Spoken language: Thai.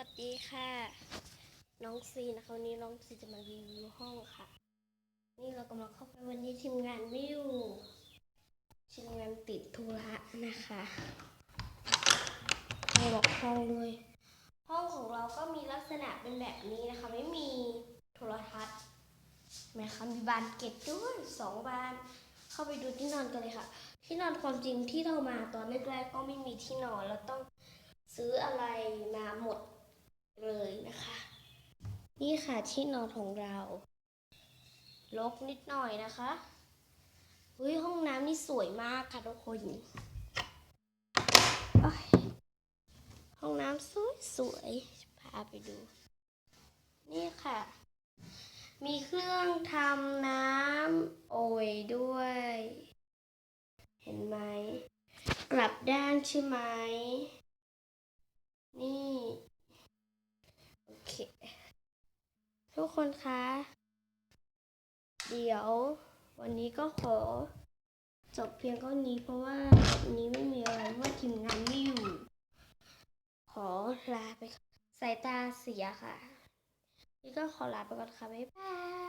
วัสดีค่ะ น้องซีนะคะวันนี้น้องซีจะมารีวิวห้องค่ะ นี่เรากำลังเข้าไปวันนี้ทีมงานไม่อยู่ทีมงานติดธุระนะคะให้บอกห้องด้วยห้องของเราก็มีลักษณะเป็นแบบนี้นะคะ ไม่มีโทรทัศน์แม่คะมีบานเกล็ดด้วยสองบาน เข้าไปดูที่นอนกันเลยค่ะ ที่นอนความจริงที่เรามาตอนแรกๆก็ไม่มีที่นอนเราต้องซื้ออะไรมาหมด นี่ค่ะที่นอนของเราลกนิดหน่อยนะคะเฮ้ยห้องน้ำนี่สวยมากค่ะทุกคนห้องน้ำสวยสวยพาไปดู นี่ค่ะ มีเครื่องทำน้ำโอยด้วย เห็นไหม กลับด้านใช่ไหม นี่ โอเค ทุกคนคะ เดี๋ยววันนี้ก็ขอ จบเพียงเท่านี้เพราะว่าวันนี้ไม่มีอะไรเพราะว่าทีมงานไม่อยู่ ขอลาไปสายตาเสียค่ะ นี่ก็ขอลาไปก่อนค่ะ บ๊ายบาย